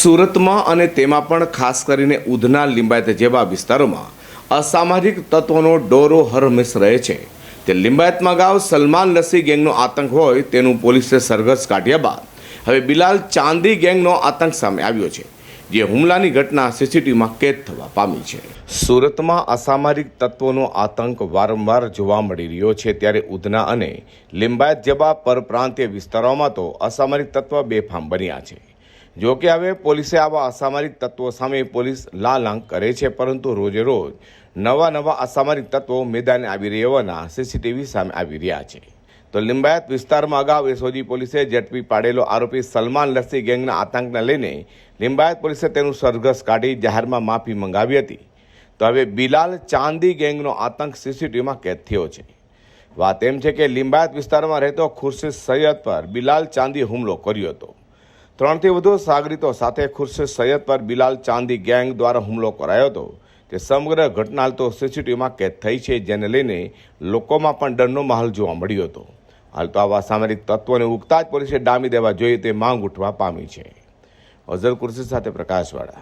સુરતમાં અને તેમાં પણ ખાસ કરીને ઉધના, લિંબાયત જેવા વિસ્તારોમાં અસામાજિક તત્વોનો ડોરો હરમેશ રહે છે. તે લિંબાયતમાં ગાવ સલમાન લસી ગેંગનો આતંક હોય તેનું પોલીસે સરઘસ કાઢ્યા બાદ હવે બિલાલ ચાંદી ગેંગનો આતંક સામે આવ્યો છે, જે હુમલાની ઘટના સીસીટીવીમાં કેદ થવા પામી છે. સુરતમાં અસામાજિક તત્વોનો આતંક વારંવાર જોવા મળી રહ્યો છે ત્યારે ઉધના અને લિંબાયત જેવા પરપ્રાંતીય વિસ્તારોમાં તો અસામાજિક તત્વ બેફામ બન્યા છે. જો કે હવે પોલીસે આવા અસામરિક તત્વો સામે પોલીસ લાલાંક કરે છે, પરંતુ રોજે રોજ નવા નવા અસામરિક તત્વો મેદાને આવી રહેવાના સીસીટીવી સામે આવી રહ્યા છે. તો લિંબાયત વિસ્તારમાં અગાઉ એસઓજી પોલીસે ઝડપી પાડેલો આરોપી સલમાન લસ્સી ગેંગના આતંકને લઈને લિંબાયત પોલીસે તેનું સરઘસ કાઢી જાહેરમાં માફી મંગાવી હતી. તો હવે બિલાલ ચાંદી ગેંગનો આતંક સીસીટીવીમાં કેદ થયો છે. વાત એમ છે કે લિંબાયત વિસ્તારમાં રહેતો ખુરશીદ સૈયદ પર બિલાલ ચાંદી હુમલો કર્યો હતો. ત્રણથી વધુ સાગરીતો સાથે ખુરશીદ સૈયદ પર બિલાલ ચાંદી ગેંગ દ્વારા હુમલો કરાયો હતો તે સમગ્ર ઘટના તો સીસીટીવીમાં કેદ થઈ છે જેને લઈને લોકોમાં પણ ડરનો માહોલ જોવા મળ્યો હતો. હાલ તો આવા સામરિક તત્વોને ઉગતા જ પોલીસે ડામી દેવા જોઈએ તે માંગ ઉઠવા પામી છે. અઝર કુર્સી સાથે પ્રકાશવાળા.